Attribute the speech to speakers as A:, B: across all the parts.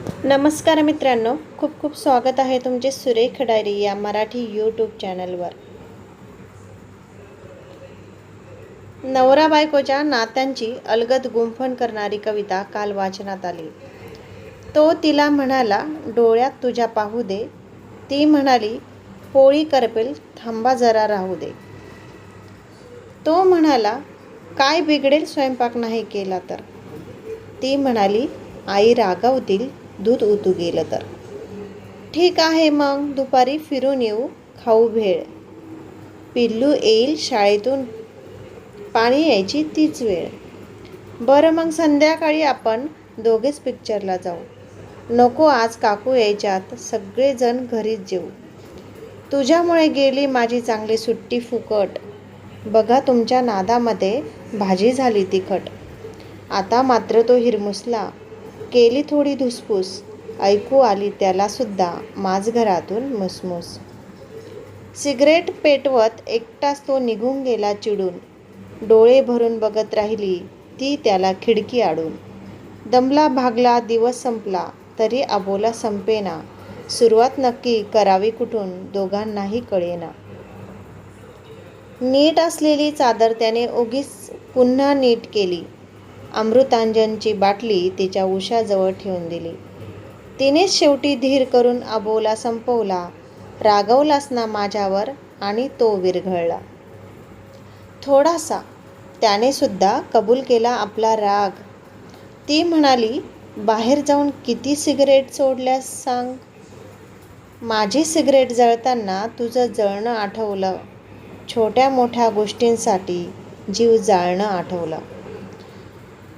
A: नमस्कार मित्रांनो. खूप खूप स्वागत आहे तुमचे सुरेख डायरी या मराठी यूट्यूब चॅनलवर. नवरा बायकोच्या नात्यांची अलगद गुंफण करणारी कविता काल वाचनात आली. तो तिला म्हणाला डोळ्यात तुझ्या पाहू दे. ती म्हणाली पोळी करपेल थांबा जरा राहू दे. तो म्हणाला काय बिघडेल स्वयंपाक नाही केला तर? ती म्हणाली आई रागावतील दूध उतू गेलं तर. ठीक आहे मग दुपारी फिरून येऊ खाऊ भेळ. पिल्लू येईल शाळेतून. पाणी यायची तीच वेळ. बरं मग संध्याकाळी आपण दोघेच पिक्चरला जाऊ. नको आज काकू यायच्यात सगळेजण घरीच जेऊ. तुझ्यामुळे गेली माझी चांगली सुट्टी फुकट. बघा तुमच्या नादामध्ये भाजी झाली तिखट. आता मात्र तो हिरमुसला. केली थोडी धुसफूस. ऐकू आली त्यालासुद्धा माझघरातून मसमूस. सिगरेट पेटवत एकटाच तो निघून गेला चिडून. डोळे भरून बघत राहिली ती त्याला खिडकी आडून. दमला भागला दिवस संपला तरी अबोला संपेना. सुरुवात नक्की करावी कुठून दोघांनाही कळेना. नीट असलेली चादर त्याने उगीच पुन्हा नीट केली. अमृतांजनची बाटली तिच्या उशाजवळ ठेवून दिली. तिनेच शेवटी धीर करून अबोला संपवला रागवलास ना माझ्यावर आणि तो विरघळला. थोडासा त्याने सुद्धा कबूल केला आपला राग. ती म्हणाली बाहेर जाऊन किती सिगरेट सोडल्यास सांग? माझी सिगरेट जळताना तुझं जळणं आठवलं. छोट्या मोठ्या गोष्टींसाठी जीव जाळणं आठवलं.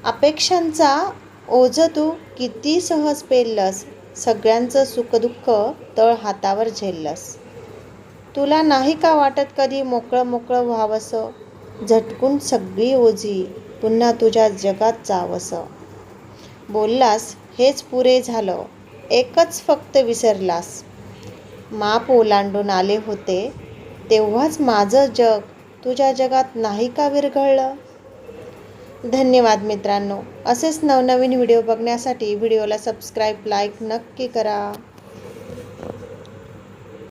A: अपेक्षांचा ओझ तू किती सहज पेललंस सगळ्यांचं सुखदुःख तळ हातावर झेललंस. तुला नाही का वाटत कधी मोकळं मोकळं व्हावंसं? झटकून सगळी ओझी पुन्हा तुझ्या जगात जावंसं. बोललास हेच पुरे झालं. एकच फक्त विसरलास. माप ओलांडून आले होते. तेव्हाच माझं जग तुझ्या जगात नाही का विरघळलं? धन्यवाद मित्रांनो. असेच नवनवीन व्हिडिओ बघण्यासाठी व्हिडिओला सबस्क्राईब लाईक नक्की करा.